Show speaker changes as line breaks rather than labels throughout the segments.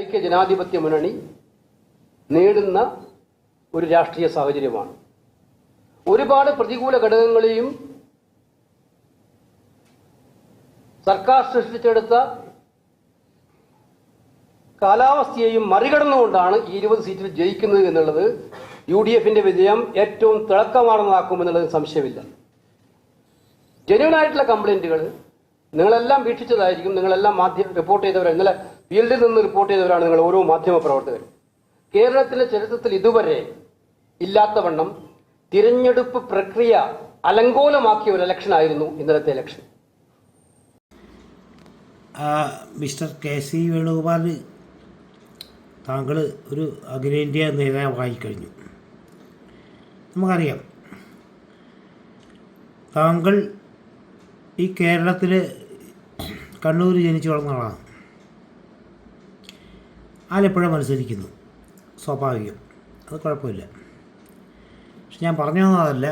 ഐക്യ ജനാധിപത്യ മുന്നണി നേടുന്ന ഒരു രാഷ്ട്രീയ സാഹചര്യമാണ്. ഒരുപാട് പ്രതികൂല ഘടകങ്ങളെയും സർക്കാർ സൃഷ്ടിച്ചെടുത്ത കാലാവസ്ഥയെയും മറികടന്നുകൊണ്ടാണ് ഈ ഇരുപത് സീറ്റിൽ ജയിക്കുന്നത് എന്നുള്ളത് യു ഡി എഫിന്റെ വിജയം ഏറ്റവും തിളക്കമാർന്നതാക്കുമെന്നുള്ളത് സംശയമില്ല. ജനുവനായിട്ടുള്ള കംപ്ലൈന്റുകൾ നിങ്ങളെല്ലാം വീക്ഷിച്ചതായിരിക്കും നിങ്ങളെല്ലാം മാധ്യമ റിപ്പോർട്ട് ചെയ്തവരെ. ഇന്നലെ ഫീൽഡിൽ നിന്ന് റിപ്പോർട്ട് ചെയ്തവരാണ് നിങ്ങൾ ഓരോ മാധ്യമ പ്രവർത്തകരും. കേരളത്തിലെ ചരിത്രത്തിൽ ഇതുവരെ ഇല്ലാത്ത ഇല്ലാത്തവണ്ണം തിരഞ്ഞെടുപ്പ് പ്രക്രിയ അലങ്കോലമാക്കിയ ഒരു ഇലക്ഷൻ ആയിരുന്നു ഇന്നലത്തെ election
mister K C Venugopal താങ്കൾ ഒരു അഖിലേന്ത്യാ നേതാവായി കഴിഞ്ഞു. നമുക്കറിയാം താങ്കൾ ഈ കേരളത്തിൽ കണ്ണൂർ ജനിച്ചു വളർന്ന ആളാണ് ആലപ്പുഴ മത്സരിക്കുന്നു? സ്വാഭാവികം. അത് കുഴപ്പമില്ല. പക്ഷെ ഞാൻ പറഞ്ഞു തന്നതല്ല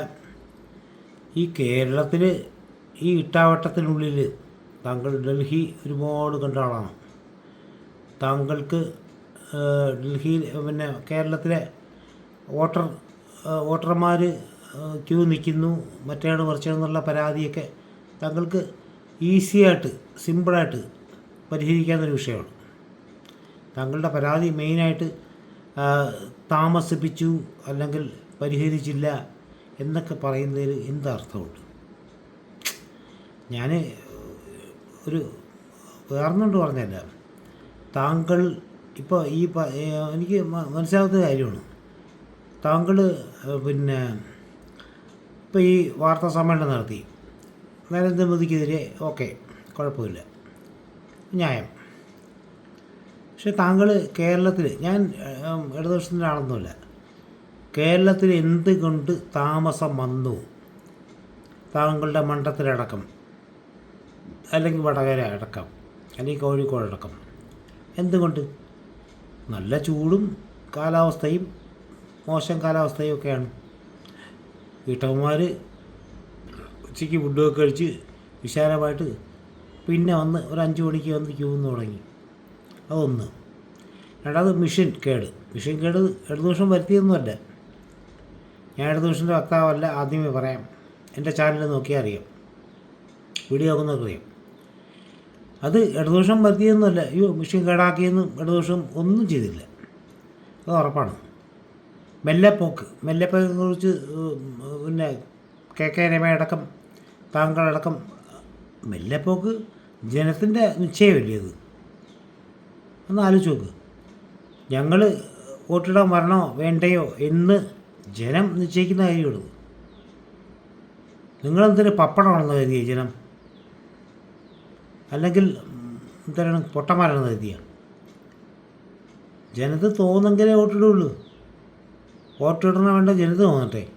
ഈ കേരളത്തിൽ ഈ ഇട്ടാവട്ടത്തിനുള്ളിൽ താങ്കൾ ഡൽഹി ഒരുപാട് കണ്ട ആളാണ്. താങ്കൾക്ക് ഡൽഹിയിൽ പിന്നെ കേരളത്തിലെ വോട്ടർ വോട്ടർമാർ ക്യൂ നിൽക്കുന്നു. മറ്റേയാണ് മറിച്ചാണെന്നുള്ള പരാതിയൊക്കെ താങ്കൾക്ക് ഈസിയായിട്ട് സിമ്പിളായിട്ട് പരിഹരിക്കാവുന്നൊരു വിഷയമാണ്. താങ്കളുടെ പരാതി മെയിനായിട്ട് താമസിപ്പിച്ചു അല്ലെങ്കിൽ പരിഹരിച്ചില്ല എന്നൊക്കെ പറയുന്നതിൽ എന്തർത്ഥമുണ്ട്? ഞാൻ ഒരു വേർന്നുകൊണ്ട് പറഞ്ഞല്ല താങ്കൾ ഇപ്പോൾ ഈ എനിക്ക് മനസ്സിലാകുന്ന കാര്യമാണ്. താങ്കൾ പിന്നെ ഇപ്പോൾ ഈ വാർത്താ സമ്മേളനം നടത്തി. നരേന്ദ്രമോദിക്കെതിരെ ഓക്കെ കുഴപ്പമില്ല. ന്യായം. പക്ഷെ താങ്കൾ കേരളത്തിൽ ഞാൻ ഇടതുപക്ഷത്തിന്റെ ആളൊന്നുമില്ല കേരളത്തിൽ എന്തുകൊണ്ട് താമസം വന്നു? താങ്കളുടെ മണ്ഡലത്തിലടക്കം. അല്ലെങ്കിൽ വടകര അടക്കം. അല്ലെങ്കിൽ കോഴിക്കോട് അടക്കം. എന്തുകൊണ്ട്? നല്ല ചൂടും കാലാവസ്ഥയും മോശം കാലാവസ്ഥയും ഒക്കെയാണ്. വീട്ടമ്മമാർ ഉച്ചയ്ക്ക് ഫുഡൊക്കെ കഴിച്ച് വിശാലമായിട്ട് പിന്നെ വന്ന് ഒരു അഞ്ച് മണിക്ക് വന്ന് ക്യൂ നിന്ന് തുടങ്ങി. അതൊന്ന്. രണ്ടാമത് മിഷൻ കേട്. മിഷൻ കേട് ഇടതുപക്ഷം വരുത്തിയൊന്നുമല്ല ഞാൻ ഇടതുപക്ഷന്റെ വക്താവല്ല ആദ്യമേ പറയാം. എന്റെ ചാനൽ നോക്കിയാൽ അറിയാം. വീഡിയോ നോക്കുന്നൊക്കെ അറിയാം. അത് ഇടതുപക്ഷം വരുത്തിയൊന്നുമല്ല അയ്യോ മിഷൻ കേടാക്കിയെന്നും ഇടതുപക്ഷം ഒന്നും ചെയ്തില്ല. അത് ഉറപ്പാണ്. മെല്ലെപ്പോക്ക്. മെല്ലെപ്പോക്കിനെ കുറിച്ച് പിന്നെ കെ കെ രമയടക്കം താങ്കളടക്കം മെല്ലെപ്പോക്ക് ജനത്തിന്റെ നിശ്ചയമല്ലേ അത്? ഒന്ന് ആലോചിച്ച് നോക്ക്. ഞങ്ങൾ വോട്ടിടാൻ വരണോ വേണ്ടയോ എന്ന് ജനം നിശ്ചയിക്കുന്ന കാര്യമുള്ളൂ. നിങ്ങളെന്തിന് പപ്പടമാണെന്ന് കരുതിയ ജനം? അല്ലെങ്കിൽ എന്താണ് പൊട്ടന്മാരാണെന്ന് കരുതിയ? ജനത് തോന്നെങ്കിലേ വോട്ടിടുള്ളൂ. വോട്ടിടണ വേണ്ട ജനത് തോന്നട്ടെ.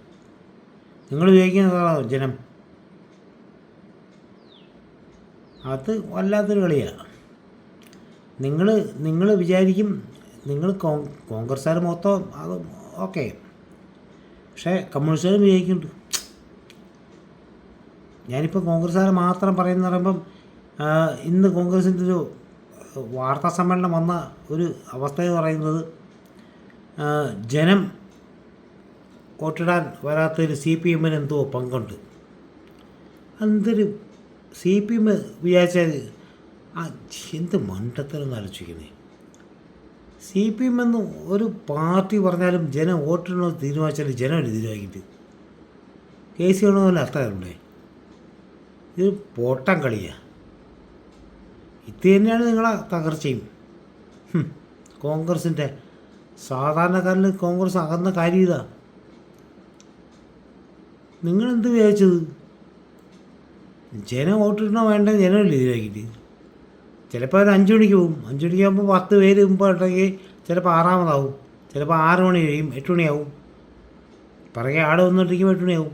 നിങ്ങൾ ഉപയോഗിക്കുന്നതാണോ ജനം? അത് വല്ലാത്തൊരു കളിയാണ് നിങ്ങൾ നിങ്ങൾ വിചാരിക്കും നിങ്ങൾ കോൺഗ്രസ്സുകാർ മൊത്തം അത് ഓക്കെ. പക്ഷേ കമ്മ്യൂണിസ്റ്റുകാരും വിജയിക്കുന്നുണ്ട്. ഞാനിപ്പോൾ കോൺഗ്രസ്സുകാർ മാത്രം പറയുന്ന പറയുമ്പം ഇന്ന് കോൺഗ്രസിന്റെ ഒരു വാർത്താ സമ്മേളനം വന്ന ഒരു അവസ്ഥ എന്ന് പറയുന്നത് ജനം വോട്ടിടാൻ വരാത്തൊരു സി പി എമ്മിന് എന്തോ പങ്കുണ്ട്. എന്തൊരു സി പി എം വിചാരിച്ചാൽ എന്ത് മണ്ടത്തരം ആലോചിക്കുന്നത് സി പി എം എന്ന് ഒരു പാർട്ടി പറഞ്ഞാലും ജനം വോട്ടിനോ തീരുമാനിച്ചാൽ ജനം ഒരു തീരുമാനിക്കിട്ട് കെ സി വേണമെന്നല്ല അർത്ഥമുണ്ടേ ഇത് പോട്ടം കളിയാണ് ഇത് തന്നെയാണ് നിങ്ങളെ തകർച്ചയും. കോൺഗ്രസിന്റെ സാധാരണക്കാരിൽ കോൺഗ്രസ് അകന്ന കാര്യം ഇതാ. നിങ്ങളെന്ത് വിചാരിച്ചത്? ജനം വോട്ടിടണോ വേണ്ട ജനമല്ലേ ഇതിലാക്കിയിട്ട് ചിലപ്പോൾ ഒരു അഞ്ച് മണിക്ക് പോകും. അഞ്ച് മണിക്കാകുമ്പോൾ പത്ത് പേര് മുമ്പ് ഉണ്ടെങ്കിൽ ചിലപ്പോൾ ആറാമതാവും. ചിലപ്പോൾ ആറ് മണി കഴിയും എട്ട് മണിയാവും. പിറകെ ആട് വന്നിട്ടിരിക്കുമ്പോൾ എട്ട് മണിയാവും.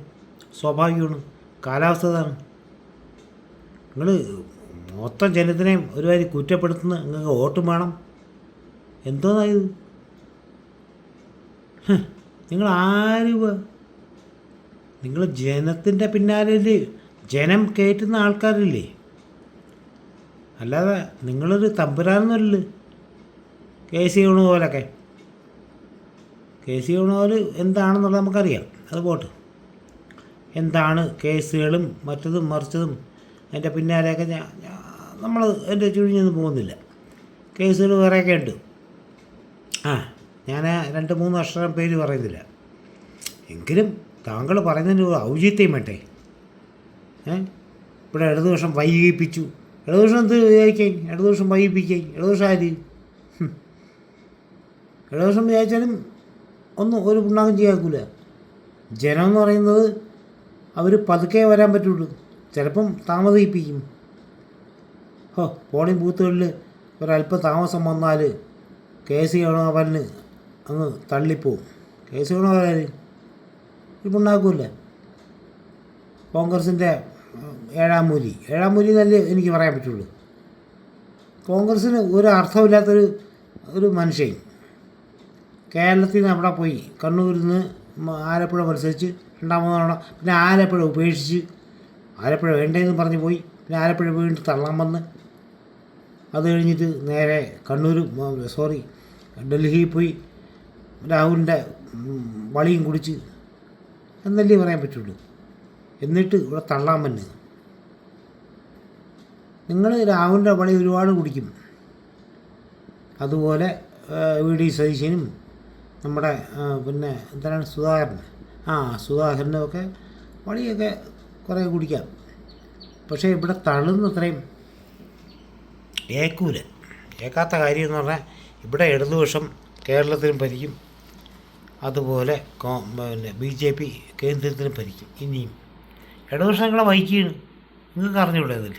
സ്വാഭാവികമാണ്. കാലാവസ്ഥ ഇതാണ് നിങ്ങൾ മൊത്തം ജനത്തിനെയും ഒരുമാതിരി കുറ്റപ്പെടുത്തുന്ന നിങ്ങൾക്ക് വോട്ടും വേണം. എന്തോന്നായത്? നിങ്ങൾ ആര് നിങ്ങൾ ജനത്തിന്റെ പിന്നാലെ ജനം കയറ്റുന്ന ആൾക്കാരില്ലേ? അല്ലാതെ നിങ്ങളൊരു തമ്പുരാന്നല്ല കെ സി വേണുപോലൊക്കെ കെ സി വേണുപോൽ എന്താണെന്നുള്ളത് നമുക്കറിയാം. അത് പോട്ട്. എന്താണ് കേസുകളും മറ്റതും മറിച്ചതും അതിന്റെ പിന്നാലെയൊക്കെ ഞാൻ നമ്മൾ എന്റെ ചുഴിഞ്ഞൊന്നും പോകുന്നില്ല. കേസുകൾ വേറെയൊക്കെ ഉണ്ട്. ആ ഞാൻ രണ്ട് മൂന്ന് അക്ഷരം പേര് പറയുന്നില്ല. എങ്കിലും താങ്കൾ പറയുന്നതിന് ഔചിത്യം വേണ്ടേ? ഏ? ഇവിടെ ഇടതുപക്ഷം വൈകിപ്പിച്ചു. ഇടതുപക്ഷം എന്ത് വിചാരിക്കാൻ ഇടതുപക്ഷം വൈകിപ്പിക്കാൻ ഇടതുപക്ഷം ആര്. ഇടതുപക്ഷം വിചാരിച്ചാലും ഒന്നും ഒരു പുണ്ണാകം ചെയ്യാക്കൂല ജനം എന്ന് പറയുന്നത് അവർ പതുക്കെ വരാൻ പറ്റുള്ളൂ. ചിലപ്പം താമസിപ്പിക്കും. ഓ പോളിംഗ് ബൂത്തുകളിൽ ഒരല്പം താമസം വന്നാൽ കെ സി ഗണോപരന് അങ്ങ് തള്ളിപ്പോവും. കെ സി ഗണോപരൻ ഇപ്പം ഉണ്ടാക്കൂല കോൺഗ്രസിന്റെ ഏഴാം മൂലി എന്നല്ലേ എനിക്ക് പറയാൻ പറ്റുള്ളൂ. കോൺഗ്രസ്സിന് ഒരു അർത്ഥമില്ലാത്തൊരു ഒരു മനുഷ്യൻ കേരളത്തിൽ നിന്ന് അവിടെ പോയി കണ്ണൂരിൽ നിന്ന് ആലപ്പുഴ മത്സരിച്ച് രണ്ടാമത് തവണ പിന്നെ ആലപ്പുഴ ഉപേക്ഷിച്ച് ആലപ്പുഴ വേണ്ടതെന്ന് പറഞ്ഞ് പോയി. പിന്നെ ആലപ്പുഴ വീണ്ടും തള്ളാൻ വന്ന്. അത് കഴിഞ്ഞിട്ട് നേരെ കണ്ണൂർ സോറി ഡൽഹിയിൽ പോയി രാഹുലിന്റെ വളിയും കുടിച്ച് എന്നല്ലേ പറയാൻ പറ്റുള്ളൂ. എന്നിട്ട് ഇവിടെ തള്ളാൻ പറ്റുന്നത് നിങ്ങൾ രാഹുലിന്റെ വളി ഒരുപാട് കുടിക്കും. അതുപോലെ വി ഡി സതീശനും നമ്മുടെ പിന്നെ എന്താണ് സുധാകരൻ? ആ സുധാകരനും ഒക്കെ വളിയൊക്കെ കുറേ കുടിക്കാം. പക്ഷേ ഇവിടെ തള്ളുന്ന അത്രയും ഏക്കൂല ഏക്കാത്ത കാര്യം എന്ന് പറഞ്ഞാൽ ഇവിടെ ഇടതുപക്ഷം കേരളത്തിലും ഭരിക്കും. അതുപോലെ പിന്നെ ബി ജെ പി കേന്ദ്രത്തിലും ഭരിക്കും. ഇനിയും. ഇടതുപക്ഷം നിങ്ങളെ വഹിക്കുകയാണ്. നിങ്ങൾക്ക് അറിഞ്ഞൂടെ അതിൽ?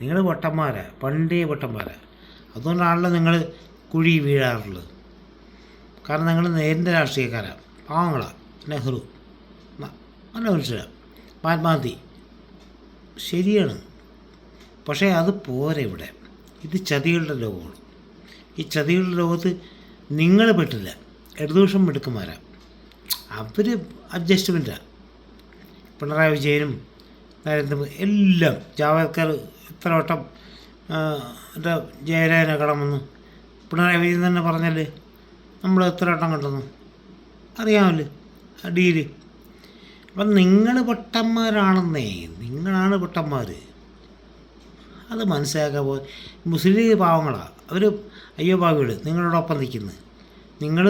നിങ്ങൾ വട്ടന്മാരാ പണ്ടേ വട്ടന്മാരാ അതുകൊണ്ടാണല്ലോ നിങ്ങൾ കുഴി വീഴാറുള്ളത്. കാരണം നിങ്ങൾ നേരിന്റെ രാഷ്ട്രീയക്കാരാണ് പാവങ്ങളാണ് നെഹ്റു. നല്ല മനുഷ്യരാണ് മഹാത്മാഗാന്ധി. ശരിയാണ്. പക്ഷേ അത് പോരെ ഇവിടെ? ഇത് ചതികളുടെ ലോകമാണ്. ഈ ചതികളുടെ ലോകത്ത് നിങ്ങൾ പെട്ടില്ല ഇടതുപക്ഷം മിടുക്കന്മാരാണ് അവർ അഡ്ജസ്റ്റ്മെന്റാണ് പിണറായി വിജയനും നരേന്ദ്രമോദി എല്ലാം ജാവദേക്കർ ഇത്ര വട്ടം എന്റെ ജയരാജനെ കടമെന്ന് പിണറായി വിജയൻ തന്നെ പറഞ്ഞല്ലേ? നമ്മൾ എത്ര വട്ടം കണ്ടെന്നു? അറിയാമല്ലോ? ആ ഡീൽ. അപ്പം നിങ്ങൾ പൊട്ടന്മാരാണെന്നേ നിങ്ങളാണ് പൊട്ടന്മാർ അത് മനസ്സിലാക്കാൻ പോ മുസ്ലിം ലീഗ് പാവങ്ങളാണ് അവർ അയ്യോ പാവികൾ നിങ്ങളോടൊപ്പം നിൽക്കുന്നു. നിങ്ങൾ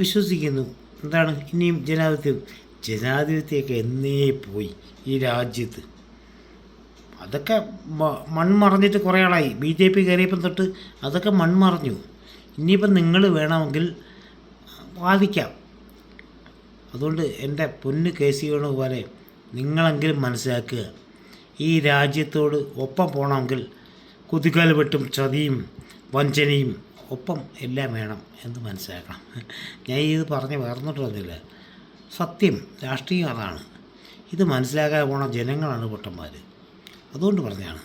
വിശ്വസിക്കുന്നു. എന്താണ്? ഇനിയും ജനാധിപത്യം ജനാധിപത്യമൊക്കെ എന്നേ പോയി ഈ രാജ്യത്ത്. അതൊക്കെ മൺമറഞ്ഞിട്ട് കുറേ ആളായി. ബി ജെ പി കയറിയപ്പം തൊട്ട് അതൊക്കെ മൺമറഞ്ഞു. ഇനിയിപ്പം നിങ്ങൾ വേണമെങ്കിൽ വാദിക്കാം. അതുകൊണ്ട് എന്റെ പൊന്ന് കെ സി വേണുപോലെ നിങ്ങളെങ്കിലും മനസ്സിലാക്കുക. ഈ രാജ്യത്തോട് ഒപ്പം പോകണമെങ്കിൽ കുതികാൽ വെട്ടും ചതിയും വഞ്ചനയും ഒപ്പം എല്ലാം വേണം എന്ന് മനസ്സിലാക്കണം. ഞാൻ ഇത് പറഞ്ഞ് വേർന്നിട്ട് വന്നില്ല. സത്യം രാഷ്ട്രീയം അതാണ്. ഇത് മനസ്സിലാക്കാൻ പോണ ജനങ്ങളാണ് പൊട്ടന്മാർ അതുകൊണ്ട് പറഞ്ഞതാണ്.